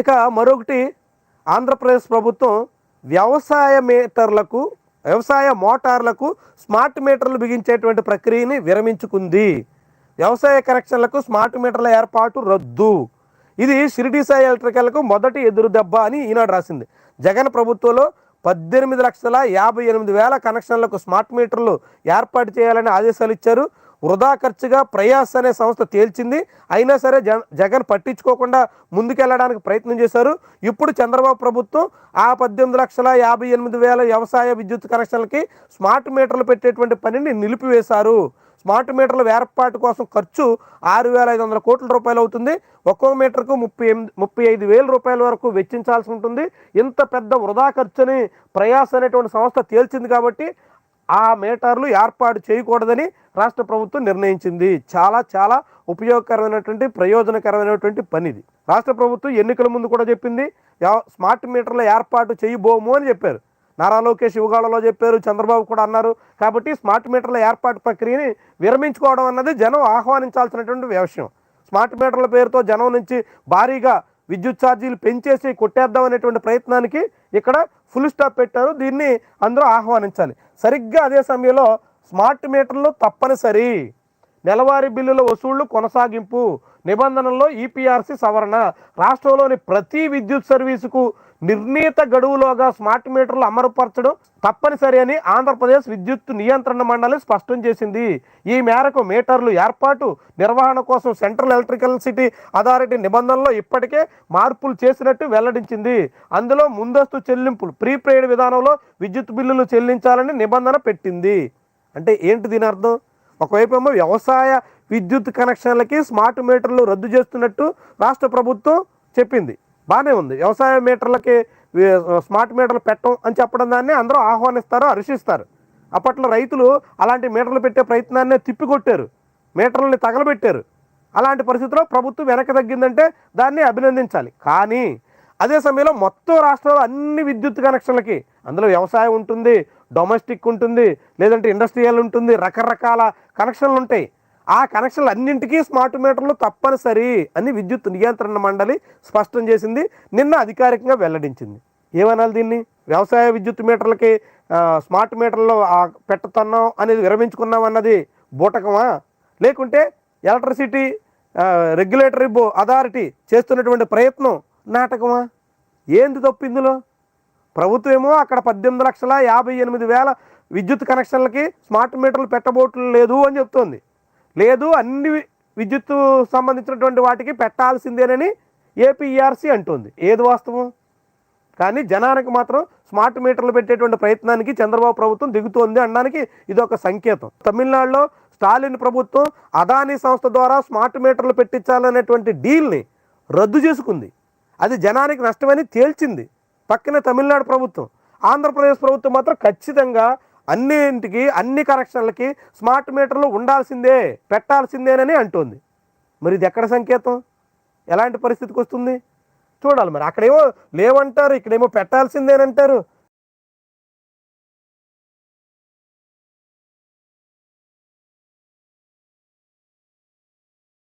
ఇక మరొకటి ఆంధ్రప్రదేశ్ ప్రభుత్వం వ్యవసాయ మీటర్లకు వ్యవసాయ మోటార్లకు స్మార్ట్ మీటర్లు బిగించేటువంటి ప్రక్రియని విరమించుకుంది. వ్యవసాయ కనెక్షన్లకు స్మార్ట్ మీటర్ల ఏర్పాటు రద్దు. ఇది షిరిడి సాయి ఎలక్ట్రికల్కు మొదటి ఎదురు దెబ్బ అని ఈనాడు రాసింది. జగన్ ప్రభుత్వంలో పద్దెనిమిది లక్షల యాభై ఎనిమిది వేల కనెక్షన్లకు స్మార్ట్ మీటర్లు ఏర్పాటు చేయాలని ఆదేశాలు ఇచ్చారు. వృధా ఖర్చుగా ప్రయాస్ అనే సంస్థ తేల్చింది. అయినా సరే జ జగన్ పట్టించుకోకుండా ముందుకెళ్ళడానికి ప్రయత్నం చేశారు. ఇప్పుడు చంద్రబాబు ప్రభుత్వం ఆ పద్దెనిమిది లక్షల యాభై ఎనిమిది వేల వ్యవసాయ విద్యుత్ కనెక్షన్లకి స్మార్ట్ మీటర్లు పెట్టేటువంటి పనిని నిలిపివేశారు. స్మార్ట్ మీటర్ల ఏర్పాటు కోసం ఖర్చు ఆరు వేల ఐదు వందల కోట్ల రూపాయలు అవుతుంది. ఒక్కో మీటర్కు ముప్పై ఎనిమిది ముప్పై ఐదు వేల రూపాయల వరకు వెచ్చించాల్సి ఉంటుంది. ఇంత పెద్ద వృధా ఖర్చుని ప్రయాస్ అనేటువంటి సంస్థ తేల్చింది కాబట్టి ఆ మీటర్లు ఏర్పాటు చేయకూడదని రాష్ట్ర ప్రభుత్వం నిర్ణయించింది. చాలా చాలా ఉపయోగకరమైనటువంటి ప్రయోజనకరమైనటువంటి పనిది. రాష్ట్ర ప్రభుత్వం ఎన్నికల ముందు కూడా చెప్పింది యా- స్మార్ట్ మీటర్ల ఏర్పాటు చేయబోము అని చెప్పారు. నారా లోకేష్ యువగాళలో చెప్పారు చంద్రబాబు కూడా అన్నారు. కాబట్టి స్మార్ట్ మీటర్ల ఏర్పాటు ప్రక్రియని విరమించుకోవడం అన్నది జనం ఆహ్వానించాల్సినటువంటి విషయం. స్మార్ట్ మీటర్ల పేరుతో జనం నుంచి భారీగా విద్యుత్ ఛార్జీలు పెంచేసి కొట్టేద్దాం అనేటువంటి ప్రయత్నానికి ఇక్కడ ఫుల్ స్టాప్ పెట్టారు. దీన్ని అందరూ ఆహ్వానించాలి. సరిగ్గా అదే సమయంలో స్మార్ట్ మీటర్లు తప్పనిసరి. నెలవారీ బిల్లుల వసూళ్ళు కొనసాగింపు. నిబంధనల్లో ఈపీఆర్సీ సవరణ. రాష్ట్రంలోని ప్రతి విద్యుత్ సర్వీసుకు నిర్ణీత గడువులోగా స్మార్ట్ మీటర్లు అమలుపరచడం తప్పనిసరి అని ఆంధ్రప్రదేశ్ విద్యుత్ నియంత్రణ మండలి స్పష్టం చేసింది. ఈ మేరకు మీటర్లు ఏర్పాటు నిర్వహణ కోసం సెంట్రల్ ఎలక్ట్రికల్ సిటీ అథారిటీ నిబంధనలో ఇప్పటికే మార్పులు చేసినట్టు వెల్లడించింది. అందులో ముందస్తు చెల్లింపులు ప్రీపెయిడ్ విధానంలో విద్యుత్ బిల్లులు చెల్లించాలని నిబంధన పెట్టింది. అంటే ఏంటి దీని అర్థం? ఒకవైపేమో వ్యవసాయ విద్యుత్ కనెక్షన్లకి స్మార్ట్ మీటర్లు రద్దు చేస్తున్నట్టు రాష్ట్ర ప్రభుత్వం చెప్పింది. బాగానే ఉంది. వ్యవసాయ మీటర్లకి స్మార్ట్ మీటర్లు పెట్టం అని చెప్పడం దాన్ని అందరూ ఆహ్వానిస్తారు హర్షిస్తారు. అప్పట్లో రైతులు అలాంటి మీటర్లు పెట్టే ప్రయత్నాన్ని తిప్పికొట్టారు. మీటర్లని తగలబెట్టారు. అలాంటి పరిస్థితిలో ప్రభుత్వం వెనక్కి తగ్గిందంటే దాన్ని అభినందించాలి. కానీ అదే సమయంలో మొత్తం రాష్ట్రంలో అన్ని విద్యుత్ కనెక్షన్లకి అందులో వ్యవసాయం ఉంటుంది డొమెస్టిక్ ఉంటుంది లేదంటే ఇండస్ట్రియల్ ఉంటుంది రకరకాల కనెక్షన్లు ఉంటాయి. ఆ కనెక్షన్లు అన్నింటికీ స్మార్ట్ మీటర్లు తప్పనిసరి అని విద్యుత్ నియంత్రణ మండలి స్పష్టం చేసింది. నిన్న అధికారికంగా వెల్లడించింది. ఏమనాలి దీన్ని? వ్యవసాయ విద్యుత్ మీటర్లకి స్మార్ట్ మీటర్లు పెట్టుతున్నాం అనేది విరమించుకున్నాం అన్నది బూటకమా? లేకుంటే ఎలక్ట్రిసిటీ రెగ్యులేటరీ బో అథారిటీ చేస్తున్నటువంటి ప్రయత్నం నాటకమా? ఏంది తప్పు ఇందులో? ప్రభుత్వం ఏమో అక్కడ పద్దెనిమిది లక్షల యాభై ఎనిమిది వేల విద్యుత్ కనెక్షన్లకి స్మార్ట్ మీటర్లు పెట్టబోట్లు లేదు అని చెప్తోంది. లేదు అన్ని విద్యుత్ సంబంధించినటువంటి వాటికి పెట్టాల్సిందేనని ఏపీఈఆర్సీ అంటుంది. ఏది వాస్తవం? కానీ జనానికి మాత్రం స్మార్ట్ మీటర్లు పెట్టేటువంటి ప్రయత్నానికి చంద్రబాబు ప్రభుత్వం దిగుతోంది అనడానికి ఇది ఒక సంకేతం. తమిళనాడులో స్టాలిన్ ప్రభుత్వం అదానీ సంస్థ ద్వారా స్మార్ట్ మీటర్లు పెట్టించాలనేటువంటి డీల్ని రద్దు చేసుకుంది. అది జనానికి నష్టమని తేల్చింది. పక్కనే తమిళనాడు ప్రభుత్వం. ఆంధ్రప్రదేశ్ ప్రభుత్వం మాత్రం ఖచ్చితంగా అన్నింటికి అన్ని కనెక్షన్లకి స్మార్ట్ మీటర్లు ఉండాల్సిందే పెట్టాల్సిందేనని అంటోంది. మరి ఇది ఎక్కడ సంకేతం? ఎలాంటి పరిస్థితికి వస్తుంది? చూడాలి మరి. అక్కడేమో లేవంటారు ఇక్కడేమో పెట్టాల్సిందేనంటారు.